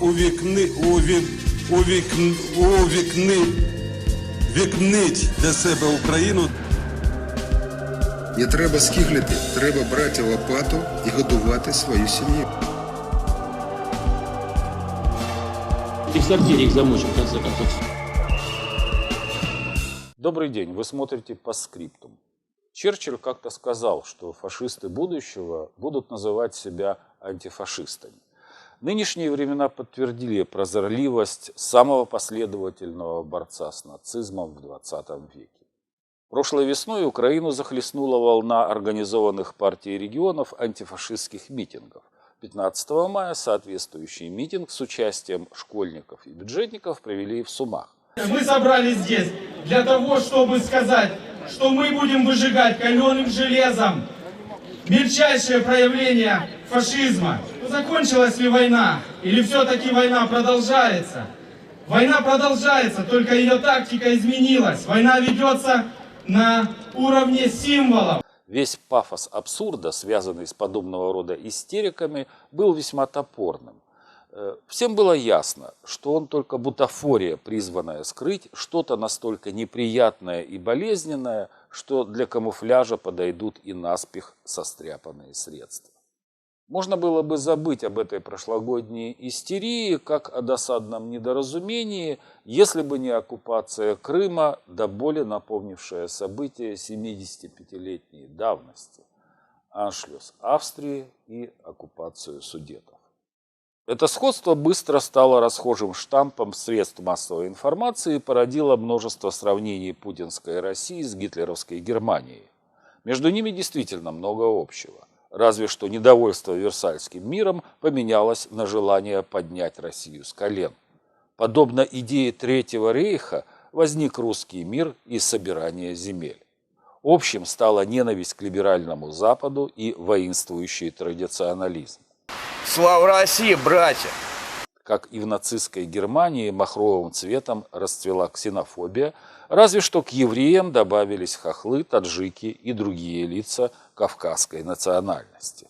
увікни, увік, увікн, увікни, вікнить для себе Україну. Не треба скиглити, треба брати лопату і годувати свою сім'ю. Ты в сортире их замочим, в конце концов. Добрый день, вы смотрите по скриптум. Черчилль как-то сказал, что фашисты будущего будут называть себя антифашистами. Нынешние времена подтвердили прозорливость самого последовательного борца с нацизмом в 20 веке. Прошлой весной Украину захлестнула волна организованных партий регионов антифашистских митингов. 15 мая соответствующий митинг с участием школьников и бюджетников провели в Сумах. Мы собрались здесь для того, чтобы сказать, что мы будем выжигать каленым железом мельчайшее проявление фашизма. Закончилась ли война? Или все-таки война продолжается? Война продолжается, только ее тактика изменилась. Война ведется на уровне символов. Весь пафос абсурда, связанный с подобного рода истериками, был весьма топорным. Э, Всем было ясно, что он только бутафория, призванная скрыть что-то настолько неприятное и болезненное, что для камуфляжа подойдут и наспех состряпанные средства. Можно было бы забыть об этой прошлогодней истерии, как о досадном недоразумении, если бы не оккупация Крыма, до боли напомнившая события 75-летней давности, аншлюс Австрии и оккупацию Судетов. Это сходство быстро стало расхожим штампом средств массовой информации и породило множество сравнений путинской России с гитлеровской Германией. Между ними действительно много общего. Разве что недовольство Версальским миром поменялось на желание поднять Россию с колен. Подобно идее Третьего рейха возник русский мир и собирание земель. Общим стала ненависть к либеральному Западу и воинствующий традиционализм. Слава России, братья! Как и в нацистской Германии махровым цветом расцвела ксенофобия, разве что к евреям добавились хохлы, таджики и другие лица кавказской национальности.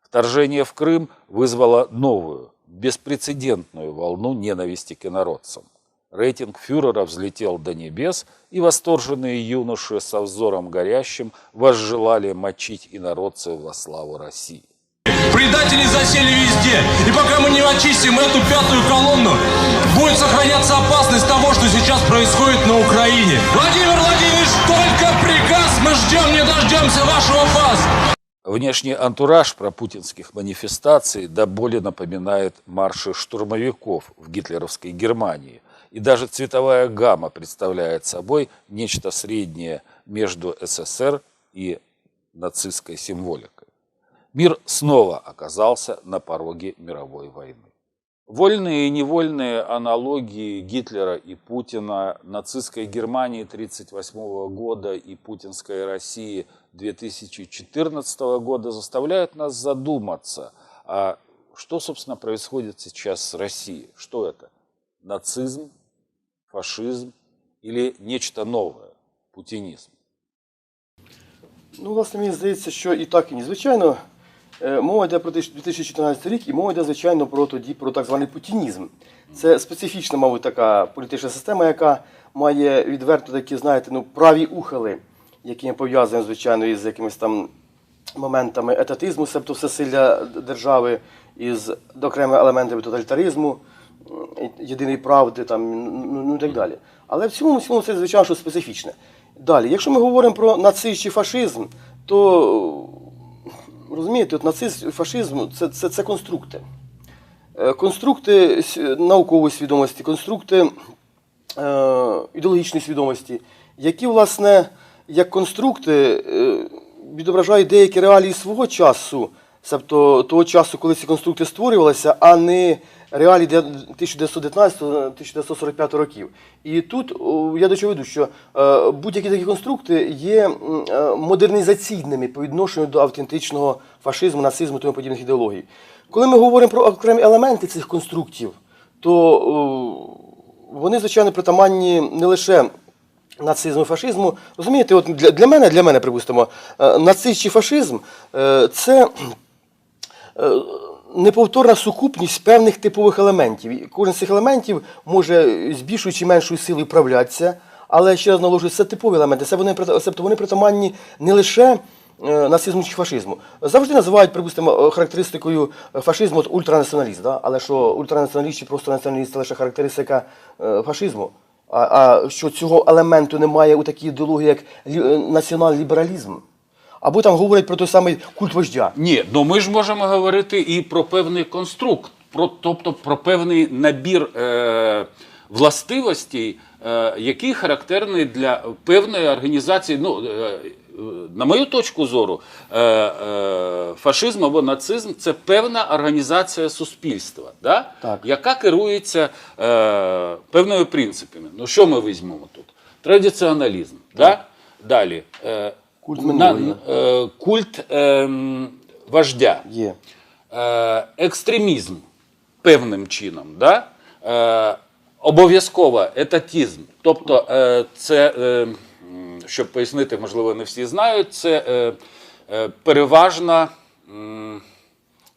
Вторжение в Крым вызвало новую, беспрецедентную волну ненависти к инородцам. Рейтинг фюрера взлетел до небес, и восторженные юноши со взором горящим возжелали мочить инородцев во славу России. Предатели засели везде. И пока мы не очистим эту пятую колонну, будет сохраняться опасность того, что сейчас происходит на Украине. Владимир Владимирович, только приказ мы ждем, не дождемся вашего фаз. Внешний антураж пропутинских манифестаций до боли напоминает марши штурмовиков в гитлеровской Германии. И даже цветовая гамма представляет собой нечто среднее между СССР и нацистской символикой Мир снова оказался на пороге мировой войны. Вольные и невольные аналогии Гитлера и Путина, нацистской Германии 1938 года и путинской России 2014 года заставляют нас задуматься, а что, собственно, происходит сейчас с Россией? Что это? Нацизм, фашизм или нечто новое? Путинизм? Ну, власне, мені здається, що і так, і ні. Е, мова йде про 2014 рік, і мова йде, звичайно, про тоді про так званий путінізм. Це специфічна, мабуть, така політична система, яка має відверто такі, знаєте, ну, праві ухили, які пов'язані, звичайно, із якимись там моментами етатизму, себто всесилля держави, із окремими елементами тоталітаризму, єдиної правди, там, ну, ну і так далі. Але в цілому, в цілому це, звичайно, що специфічне. Далі, якщо ми говоримо про нацизм чи фашизм, то розумієте, от нацизм, фашизм це, це, це конструкти. Е, Конструкти наукової свідомості, конструкти е, ідеологічної свідомості, які, власне, як конструкти е, відображають деякі реалії свого часу, тобто того часу, коли ці конструкти створювалися, а не реалії 1919-1945 років. І тут я до чого веду, що е, будь-які такі конструкти є е, модернізаційними по відношенню до автентичного фашизму, нацизму тому подібних ідеологій. Коли ми говоримо про окремі елементи цих конструктів, то вони, звичайно, притаманні не лише нацизму і фашизму. Розумієте, от для, для мене, для мене, припустимо, е, нацизм чи фашизм це неповторна сукупність певних типових елементів. Кожен з цих елементів може з більшою чи меншою силою вправлятися, але ще раз наголошую, це типові елементи, це вони, тобто вони притаманні не лише е, нацизму чи фашизму. Завжди називають, припустимо, характеристикою фашизму от ультранаціоналіст, да? але що ультранаціоналіст чи просто націоналіст це лише характеристика е, фашизму. А, а що цього елементу немає у такій ідеології, як е, націонал-лібералізм. Або там говорять про той самий культ вождя. Ні, ну ми ж можемо говорити і про певний конструкт, про, тобто про певний набір е, властивостей, е, який характерний для певної організації. Ну, е, на мою точку зору, е, е, фашизм або нацизм це певна організація суспільства, да? Так. яка керується е, певними принципами. Ну, що ми візьмемо тут? Традиціоналізм. Да? Далі. Е, Культ на- е, культ ем, вождя, Є. е, екстремізм певним чином, да? е, обов'язково етатізм. Тобто, е, це, е, щоб пояснити, можливо, не всі знають, це е, е, переважна м,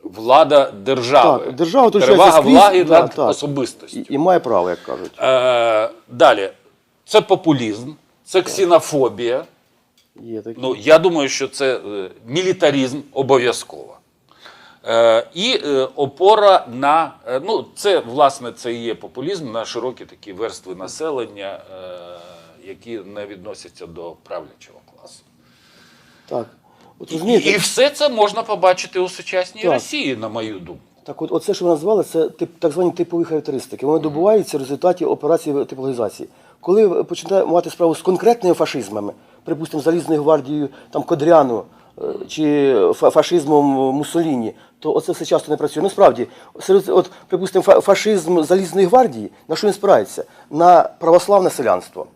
влада держави. Так, держава Перевага скрізь, влади да, над так. особистостю. І, і має право, як кажуть. Е, далі, це популізм, це ксенофобія. Є такі. Ну, я думаю, що це е, мілітаризм обов'язково. Е, і е, опора на. е, ну, це, власне, це і є популізм на широкі такі верстви населення, е, які не відносяться до правлячого класу. Так. От І, і все це можна побачити у сучасній Так. Росії, на мою думку. так от, оце, що ви назвали, це тип, так звані типові характеристики. Вони добуваються в результаті операції типологізації. Коли ви починаєте мати справу з конкретними фашизмами, припустимо, Залізною гвардією там, Кодряну е, чи фа- фашизмом Муссоліні, то оце все часто не працює. Ну, справді, серед, от, припустимо, фа- фашизм Залізної гвардії, на що він спирається? На православне селянство.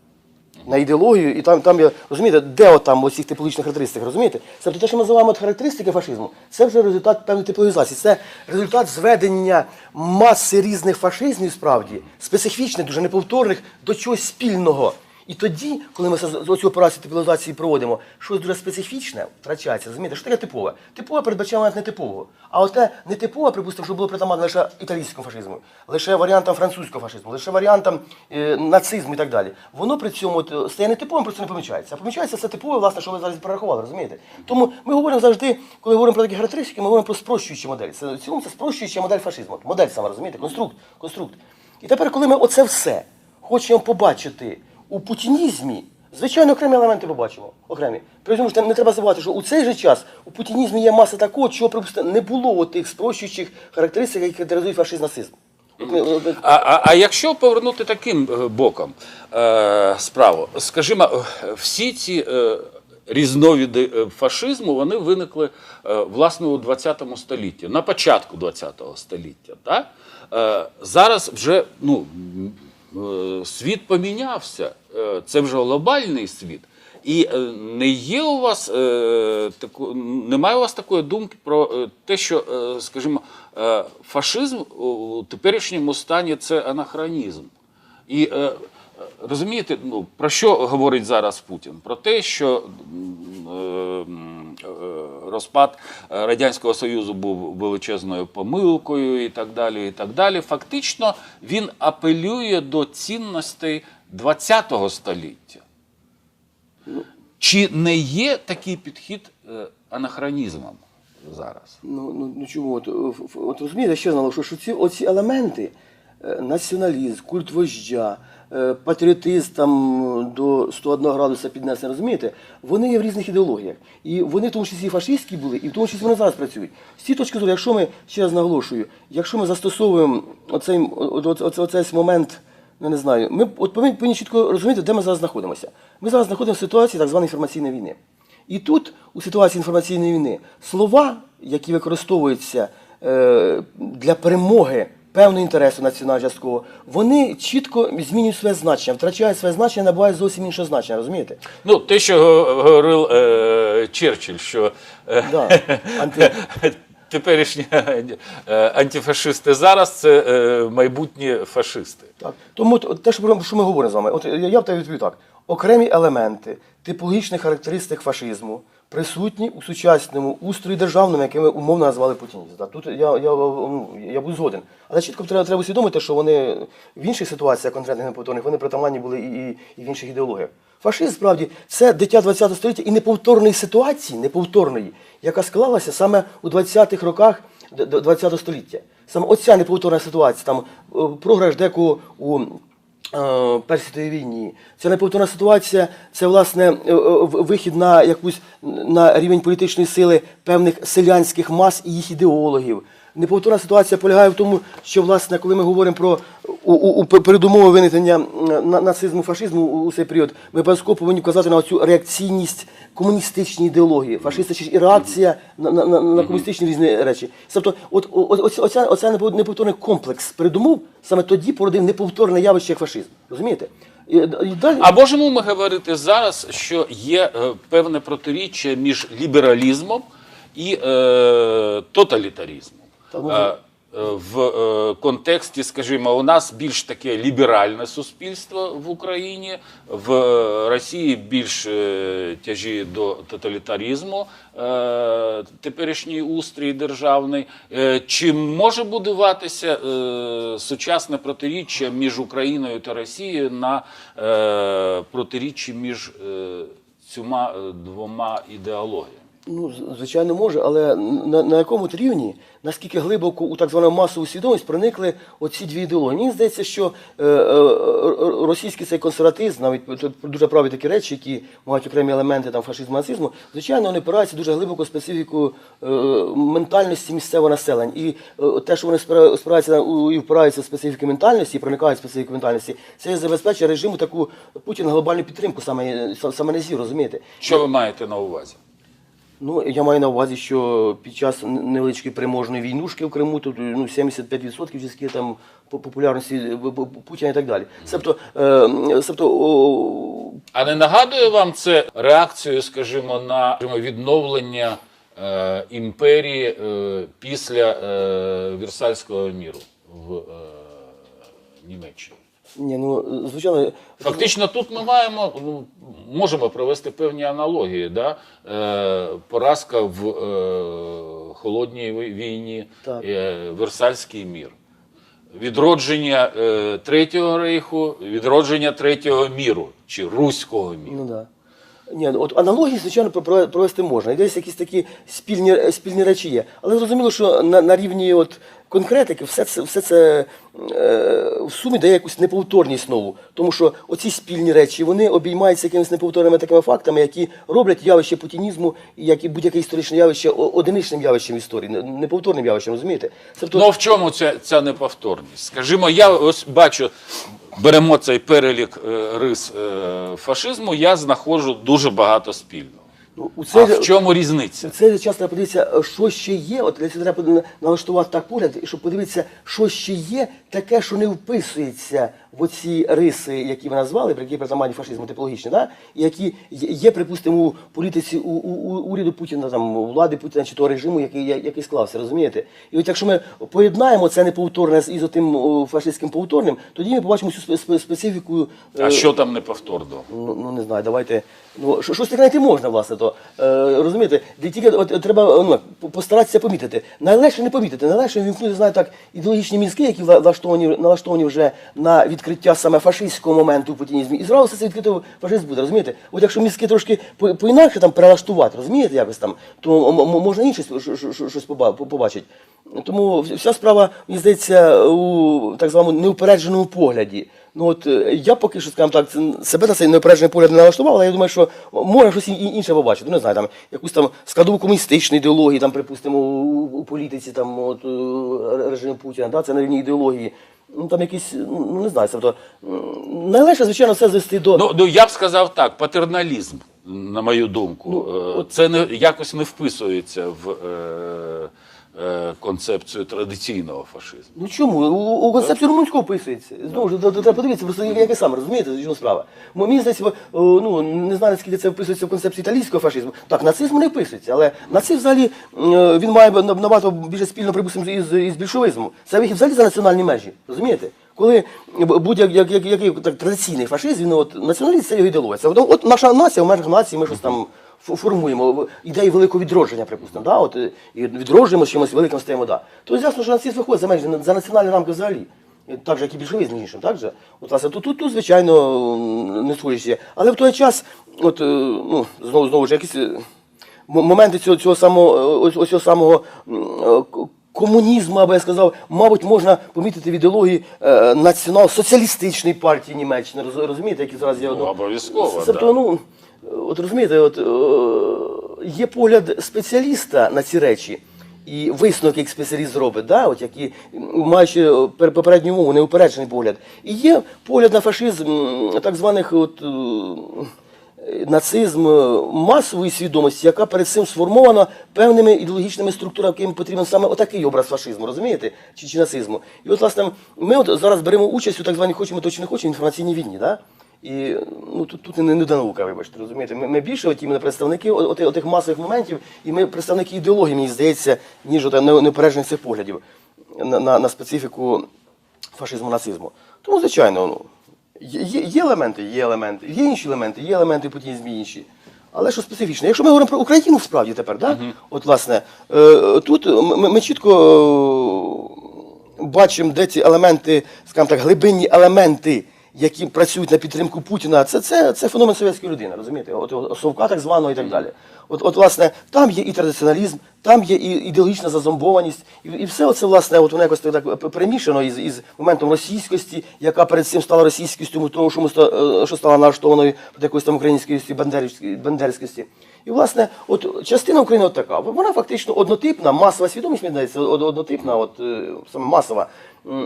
на ідеологію, і там, там є, розумієте, де там оці типологічні характеристики, розумієте? Це те, що ми називаємо характеристики фашизму, це вже результат певної типологізації. Це результат зведення маси різних фашизмів, справді, специфічних, дуже неповторних, до чогось спільного. І тоді, коли ми оцю операцію типологізації проводимо, щось дуже специфічне втрачається. Розумієте, що таке типове? Типове передбачає момент нетипового. А оте нетипове, припустимо, що було притаманно лише італійському фашизму, лише варіантам французького фашизму, лише варіантам е, нацизму і так далі. Воно при цьому от, е, стає нетиповим, просто не помічається. А помічається все типове, власне, що ви зараз перерахували, розумієте? Тому ми говоримо завжди, коли говоримо про такі характеристики, ми говоримо про спрощуючі моделі. Це в цілому це спрощуюча модель фашизму. Модель саме, розумієте? Конструкт, конструкт. І тепер, коли ми оце все хочемо побачити у путінізмі, звичайно, окремі елементи побачимо. Окремі. При цьому ж не треба забувати, що у цей же час у путінізмі є маса такого, чого припустимо, не було тих спрощуючих характеристик, які характеризують фашизм нацизм. А, а, а якщо повернути таким е, боком е, справу, скажімо, е, всі ці е, різновиди е, фашизму вони виникли е, власне у 20 столітті, на початку 20 століття. Так? Е, зараз вже ну, світ помінявся, е, це вже глобальний світ. І е, не є у вас е, таку, немає у вас такої думки про е, те, що, е, скажімо, е, фашизм у теперішньому стані це анахронізм. І е, е, розумієте, ну про що говорить зараз Путін? Про те, що е, е, розпад Радянського Союзу був величезною помилкою і так далі. і так далі. Фактично він апелює до цінностей ХХ століття. Чи не є такий підхід е, анахронізмом зараз? Ну, ну, ну чому? От, от розумієте, ще наголошую, що ці оці елементи, націоналізм, культ вождя, е, патріотизм там до 101 градуса піднесення, розумієте, вони є в різних ідеологіях. І вони в тому числі фашистські були, і в тому числі вони зараз працюють. З цієї точки зору, якщо ми, ще раз наголошую, якщо ми застосовуємо оцей, о- о- оцей момент, ну, не знаю, ми от повинні, повинні чітко розуміти, де ми зараз знаходимося. Ми зараз знаходимося в ситуації так званої інформаційної війни. І тут, у ситуації інформаційної війни, слова, які використовуються е, для перемоги певного інтересу національного часткового, вони чітко змінюють своє значення, втрачають своє значення, набувають зовсім інше значення, розумієте? Ну, те, що говорив е, Черчилль, що е, Да. Анти... теперішні е, антифашисти зараз це е, майбутні фашисти. Так. Тому те, що ми говоримо з вами, от я, я в тебе відповів так: окремі елементи типологічних характеристик фашизму присутні у сучасному устрої державному, яке ми умовно назвали путінізм. Тут я, я, я буду згоден. Але чітко треба, треба усвідомити, що вони в інших ситуаціях конкретних неповторних, вони притаманні були і, і, і в інших ідеологіях. Фашизм, справді, це дитя ХХ століття і неповторної ситуації, неповторної, яка склалася саме у 20-х роках ХХ століття. Саме оця неповторна ситуація, там е, програш декого у Першій тої війні. Це неповторна ситуація, це власне е, е, вихід на якусь на рівень політичної сили певних селянських мас і їх ідеологів. Неповторна ситуація полягає в тому, що власне, коли ми говоримо про у, передумови виникнення на- нацизму, фашизму у, цей період, ми обов'язково повинні вказати на цю реакційність комуністичній ідеології. Фашисти ще ж і реакція на, на, на, на комуністичні різні речі. Тобто, от, от, оця, оця неповторний комплекс передумов саме тоді породив неповторне явище як фашизм. Розумієте? А можемо ми говорити зараз, що є е, певне протиріччя між лібералізмом і е, тоталітарізмом? Та, Е, е, в е, контексті, скажімо, у нас більш таке ліберальне суспільство в Україні, в Росії більш тяжіє до тоталітарізму, теперішній устрій державний. Чи може будуватися сучасне протиріччя між Україною та Росією на протиріччі між цими е, двома ідеологіями? Ну, звичайно, може, але на, на якому рівні, наскільки глибоко у так звану масову свідомість проникли оці дві ідеології? Мені здається, що е, е, російський цей консерватизм, навіть дуже праві такі речі, які мають окремі елементи там, фашизму, нацизму, звичайно, вони опираються дуже глибоко в специфіку е, ментальності місцевого населення. І е, те, що вони спираються і впираються в специфіку ментальності, і проникають в специфіку ментальності, це забезпечує режиму таку Путіна глобальну підтримку саме, саме низів, розумієте? Що ви маєте на увазі? Ну, я маю на увазі, що під час невеличкої переможної війнушки в Криму, тут ну, 75% зв'язки там по- популярності е, Путіна і так далі. Тобто, е, тобто о, А не нагадує вам це реакцію, скажімо, на відновлення е, імперії е, після е, Версальського міру в е, Німеччині? Ні, ну, звичайно, Фактично, тут ми маємо ну, можемо провести певні аналогії. Да? Е, поразка в е, холодній війні, Так. е, Версальський мір. Відродження е, Третього рейху, відродження третього міру чи Руського міру. Ну да. Ні, ну, от аналогії, звичайно, про- про- провести можна. І десь якісь такі спільні, спільні речі є. Але зрозуміло, що на, на рівні от конкретики все це, все це е, в сумі дає якусь неповторність нову. Тому що оці спільні речі вони обіймаються якимись неповторними такими фактами, які роблять явище путінізму, як і будь-яке історичне явище одиничним явищем історії, неповторним явищем, розумієте? Тобто, Ну в чому ця, ця неповторність? Скажімо, я ось бачу, беремо цей перелік е, рис е, фашизму, я знаходжу дуже багато спільного. ну, у А в чому різниця? Це часто час подивитися, що ще є. От для цього треба налаштувати так погляд, і щоб подивитися, що ще є, таке, що не вписується в оці риси, які ви назвали, про які притаманні фашизму типологічні, да? які є- припустимо, у політиці у, у, у уряду Путіна, там у влади Путіна чи того режиму, який, який склався, розумієте? І от якщо ми поєднаємо це неповторне з із тим фашистським повторним, тоді ми побачимо спе- специфіку. А е, що там неповторного? Ну, ну не знаю, давайте. Ну, щось таке знайти можна, власне, то е, розумієте, де тільки от, от треба ну, постаратися помітити. Найлегше не помітити, найлегше вімкнути, знаю, так, ідеологічні мізки, які влаштовані, налаштовані вже на відкриття саме фашистського моменту в путінізмі. І зразу це відкрито фашист буде, розумієте? От якщо мізки трошки по- по-інакше там перелаштувати, розумієте, якось там, то можна інше щось- щось- щось- щось поба- побачити. Тому вся справа, мені здається, у так званому неупередженому погляді. Ну от е, я поки що, скажімо так, себе на цей неупереджений погляд не налаштував, але я думаю, що можна щось інше побачити. Ну, не знаю, там якусь там складову комуністичної ідеології, там, припустимо, у, у політиці там, от, е, режиму Путіна, да, це на рівні ідеології. Ну там якісь, ну не знаю, тобто найлегше, звичайно, все звести до. Ну, ну я б сказав так, патерналізм, на мою думку, Ну, Е, це не якось не вписується в е, концепцію традиційного фашизму. Ну чому? У, концепції румунського описується. Знову ж треба подивитися, просто яке саме, розумієте, в чому справа. Мені здається, ну не знаю, наскільки це вписується в концепції італійського фашизму. Так, нацизм не вписується, але нацизм взагалі він має набагато більше спільно, припустимо, із, із більшовизмом. Це вихід взагалі за національні межі. Розумієте? Коли б- будь-як як, як, який традиційний фашизм, він от націоналіст це його ідеологія. От, наша нація в межах нації, ми щось там формуємо ідеї великого відродження, припустимо, да? от, і відроджуємо чимось великим стаємо. Да. То ясно, що нацизм виходить за межі за національні рамки взагалі. Так же, як і більшовизм, іншим, так же? От, власне, тут, тут, тут, звичайно, не схожість є. Але в той час, от, е, ну, знову, знову ж, якісь е, моменти цього, цього самого, е, ось, ось цього самого комунізму, або я сказав, мабуть, можна помітити в ідеології націонал-соціалістичної партії Німеччини, розумієте, які зараз є ну, обов'язково, Тобто, да. ну, от розумієте, от, е, є погляд спеціаліста на ці речі. І висновок, як спеціаліст зробить, да? от, які, маючи попередню умову, неупереджений погляд. І є погляд на фашизм так званих от, е, нацизм масової свідомості, яка перед цим сформована певними ідеологічними структурами, яким потрібен саме отакий образ фашизму, розумієте? Чи, чи нацизму. І от, власне, ми от зараз беремо участь у так званій хочемо то чи не хочемо інформаційній війні. Да? І ну, тут, тут не, не до наука, вибачте, розумієте. Ми, ми більше от, іменно представники от, от, отих масових моментів, і ми представники ідеології, мені здається, ніж от, не- неупереджених цих поглядів на, на, на специфіку фашизму, нацизму. Тому, звичайно, ну, є, є, елементи, є елементи, є інші елементи, є елементи путінізмі інші. Але що специфічно? Якщо ми говоримо про Україну справді тепер, да? от власне, е, тут ми, ми чітко е, бачимо, де ці елементи, скажімо так, глибинні елементи, які працюють на підтримку Путіна, це, це, це феномен совєтської людини, розумієте? От, совка так званого і так далі. От, от, власне, там є і традиціоналізм, там є і ідеологічна зазомбованість, і, і все це, власне, от воно якось так перемішано із, із моментом російськості, яка перед цим стала російськістю, тому що, ми е, що стала налаштованою проти якоїсь там української бандерськості. І, власне, от частина України от така. Вона фактично однотипна, масова свідомість, мені здається, однотипна, от, е, саме масова,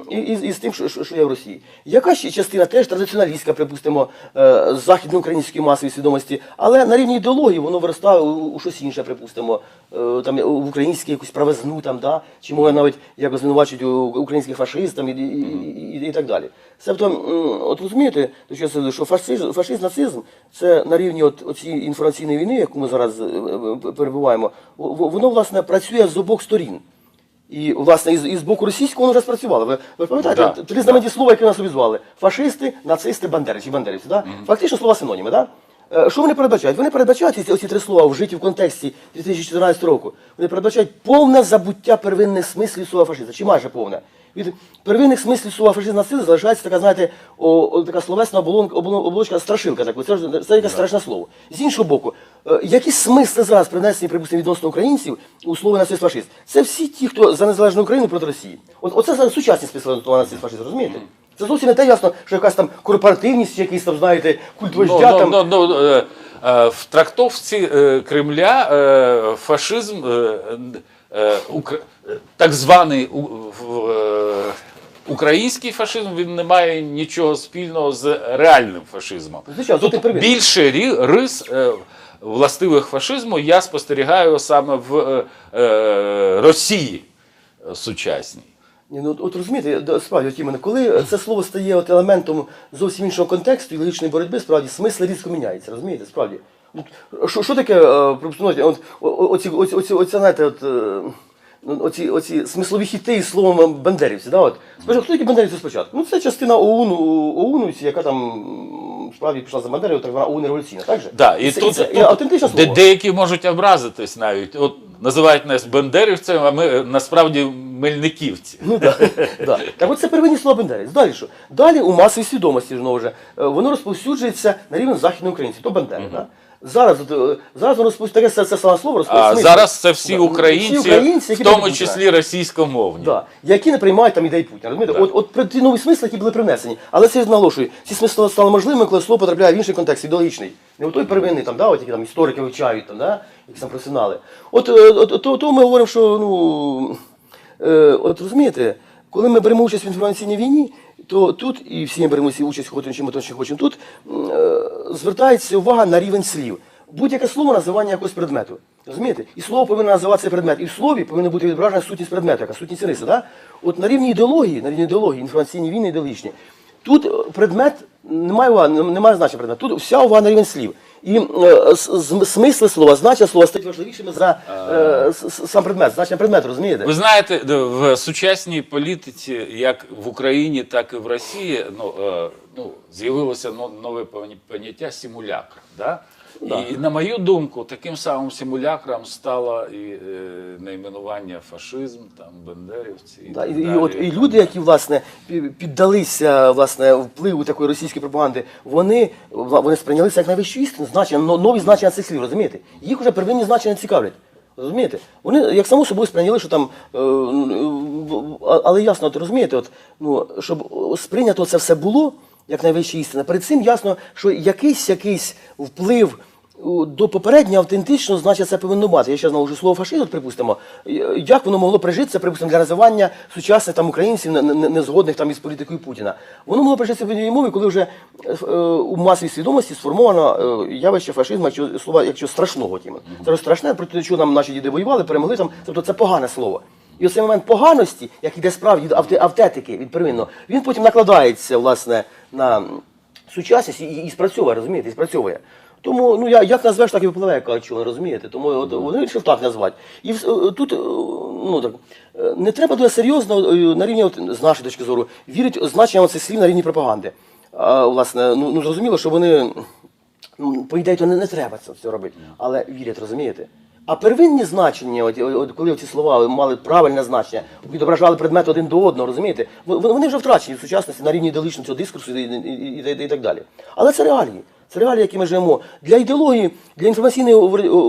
і, і, з тим, що, що, є в Росії. Яка ще частина теж традиціоналістська, припустимо, е, західноукраїнської масової свідомості, але на рівні ідеології воно виростає у, щось інше, припустимо, е, там, в українську якусь правизну, там, да? чи може навіть якось звинувачують у- українських фашистів і, і, і, і, і так далі. Тобто, от розумієте, що, фашизм, фашизм, нацизм це на рівні от, оцієї інформаційної війни, яку ми зараз е, е, перебуваємо, воно, власне, працює з обох сторін. І, власне, із, із боку російського воно вже спрацювало. Ви, ви пам'ятаєте, Да, три знаменні слова, які нас обізвали: фашисти, нацисти, бандерівці, бандерівці. Да? Фактично слова синоніми. Да? Е, Що вони передбачають? Вони передбачають ці- оці три слова вжиті в контексті 2014 року. Вони передбачають повне забуття первинних смислів слова фашиста, чи майже повне. Від первинних смислів слова фашизм нацизм залишається така, знаєте, о, о, така словесна оболонка, оболочка страшилка. Так, це, це якесь страшне слово. З іншого боку, е, які смисли зараз принесені, припустимо, відносно українців у слові нацист фашист? Це всі ті, хто за незалежну Україну проти Росії. От, оце зараз сучасні смисли слова нацист фашист, розумієте? Це зовсім не те ясно, що якась там корпоративність, якийсь там, знаєте, культ Ну, там. ну, ну, ну, е, е, в трактовці е, Кремля е, фашизм, е, е, укр- е, так званий у- в- е, український фашизм, він не має нічого спільного з реальним фашизмом. Звичайно, тут. Більше рі- рис е, властивих фашизму я спостерігаю саме в е, е, Росії сучасній. Ні, ну от розумієте, справді, от іменно, коли це слово стає от елементом зовсім іншого контексту і логічної боротьби, справді смисл різко міняється, розумієте, справді. От, що, що таке, е, припустимо, от, оці, оці, оці, оці, знаєте, от, е, ну, оці, оці смислові хіти із словом бандерівці, да, от. Спочатку, хто такі бандерівці спочатку? Ну, це частина ОУН, ОУН, яка там справді пішла за Бандерою, так вона ОУН революційна, так же? Да, і це, тут, це, тут і автентичне де, слово. деякі можуть образитись навіть. От називають нас бендерівцями, а ми е, насправді мельниківці. Ну да, да. Так от це первинні слова Бандерівець. Далі що? Далі у масовій свідомості знову ж, е, воно розповсюджується на рівень західної українців, то Бандери. Да? Зараз, от, е, зараз воно розповсюджується, це, це саме слово А розповсюджується. зараз це всі Да. українці, Всі українці, які в тому числі російськомовні. Да, які не приймають там ідей Путіна. Розумієте? Да. От, от ті нові смисли, які були принесені. Але це ж наголошую, ці смисли стали можливими, коли слово потрапляє в інший контекст, ідеологічний. Не у той первинний, там, да, от, які там історики вивчають, там, да, якісь там професіонали. От, е, от, то, то ми говоримо, що ну, от розумієте, коли ми беремо участь в інформаційній війні, то тут, і всі ми беремо участь, хочемо то чи хочемо, тут е, звертається увага на рівень слів. Будь-яке слово називання якогось предмету. Розумієте? І слово повинно називатися предмет. І в слові повинна бути відображена сутність предмету, яка сутність риси. Да? От на рівні ідеології, на рівні ідеології, інформаційні війни ідеологічні, тут е, предмет немає уваги, нем- немає значення предмет. Тут вся увага на рівень слів. І е, смисли слова, значення слова стають важливішими за е, сам предмет, значення предмету, розумієте? Ви знаєте, в сучасній політиці, як в Україні, так і в Росії, ну, е, ну, з'явилося но- нове поня- поняття симулякр. Да? І на мою думку, таким самим симулякром стало і е, найменування фашизм, там, бендерівці. І, Да, так і, і, далі. от, і люди, які власне пі- піддалися власне впливу такої російської пропаганди, вони, вла- вони сприйняли це як найвищу істину, значення, но- нові значення цих слів, розумієте? Їх вже первинні значення не цікавлять. Розумієте? Вони як само собою сприйняли, що там. Е, а- але ясно, от розумієте, от, ну, щоб сприйнято це все було як найвища істина. Перед цим ясно, що якийсь якийсь вплив до попереднього автентично, значить, це повинно мати. Я ще знову слово фашизм, припустимо. Е, Як воно могло прижитися, припустимо, для називання сучасних там українців, не- не- не згодних там із політикою Путіна. Воно могло прижитися в одній мові, коли вже е, е, у масовій свідомості сформовано явище фашизму, якщо слова, якщо страшного тіма. Це ж страшне, проти чого нам наші діди воювали, перемогли там. Тобто це погане слово. І оцей момент поганості, як іде справді від автетики, від первинного, він потім накладається власне на сучасність і, і спрацьовує, розумієте, і спрацьовує. Тому ну я як назвеш, так і випливе, як розумієте? Тому от, вони вирішив так назвати. І е, тут е, ну так е, не треба дуже серйозно на рівні, от, з нашої точки зору, вірити значенням цих слів на рівні пропаганди. А, власне, ну, ну зрозуміло, що вони ну, по ідеї, то не, не треба це, це робити, але вірять, розумієте? А первинні значення, от, от, коли ці слова мали правильне значення, відображали предмет один до одного, розумієте, вони вже втрачені в сучасності на рівні ідеологічного цього дискурсу і, і, і, і, і так далі. Але це реалії. Це реалії, які ми живемо. Для ідеології, для інформаційної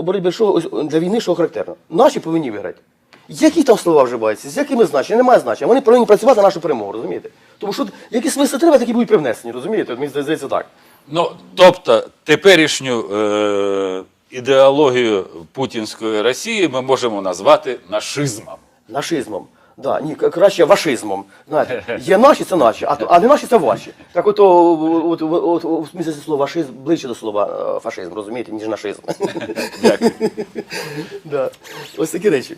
боротьби, що для війни, що характерно. Наші повинні виграти. Які там слова вживаються, з якими значеннями? Немає значення. Вони повинні працювати на нашу перемогу, розумієте? Тому що які смисли треба, такі будуть привнесені, розумієте? Мені здається так. Ну, тобто, теперішню е, ідеологію путінської Росії ми можемо назвати нашизмом. Нашизмом. Да, ні, краще вашизмом. Знаєте, є наші, це наші, а, а не наші це ваші. Так от, от, от, от, от, в смислі слова фашизм ближче до слова е, фашизм, розумієте, ніж нашизм. Дякую. да. Ось такі речі.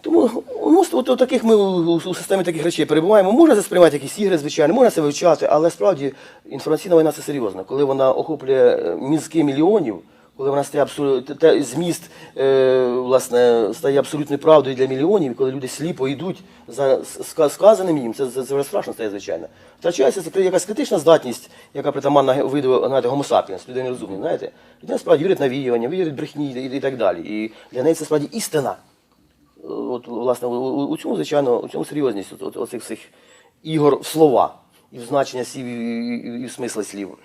Тому ну, от, от таких ми у, у системі таких речей перебуваємо. Можна це сприймати якісь ігри, звичайно, можна це вивчати, але справді інформаційна війна це серйозно. Коли вона охоплює е, мізки мільйонів, коли вона стає абсолютно зміст е, власне стає абсолютною правдою для мільйонів, коли люди сліпо йдуть за сказаним їм, це, це, вже страшно стає, звичайно. Втрачається якась критична здатність, яка притаманна виду знаєте, sapiens, людей нерозумних, знаєте. Людина справді вірить навіювання, вірить брехні і, і так далі. І для неї це справді істина. От, власне, у, у- цьому, звичайно, у цьому серйозність от, от, оцих всіх ігор в слова, і в значення слів, і, і, і в смисли слів.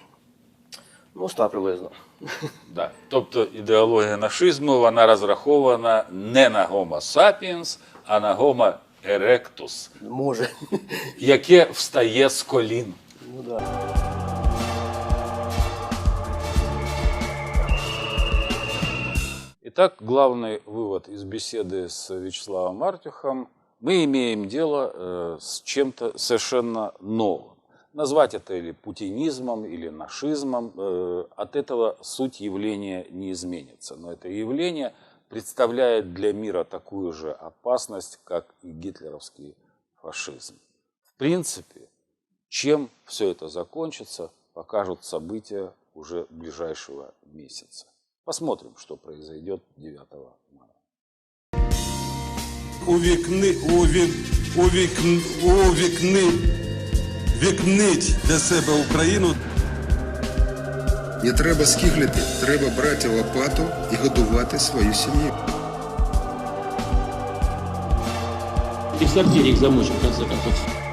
Ну, ось так приблизно. Да. Тобто ідеологія нашизму вона розрахована не на Homo sapiens, а на Homo erectus, Може. яке встає з колін. Ну, да. Итак, главный вывод из беседы с Вячеславом Артюхом. Мы имеем дело э, с чем-то совершенно новым. Назвать это или путинизмом, или нашизмом, э, от этого суть явления не изменится. Но это явление представляет для мира такую же опасность, как и гитлеровский фашизм. В принципе, чем все это закончится, покажут события уже ближайшего месяца. Посмотрим, что произойдет 9 мая. увікни, увік, увікн, увікни, вікнить для себе Україну Не треба скиглити, треба брати лопату і годувати свою сім'ю. І в сортире их замочим, в конце концов.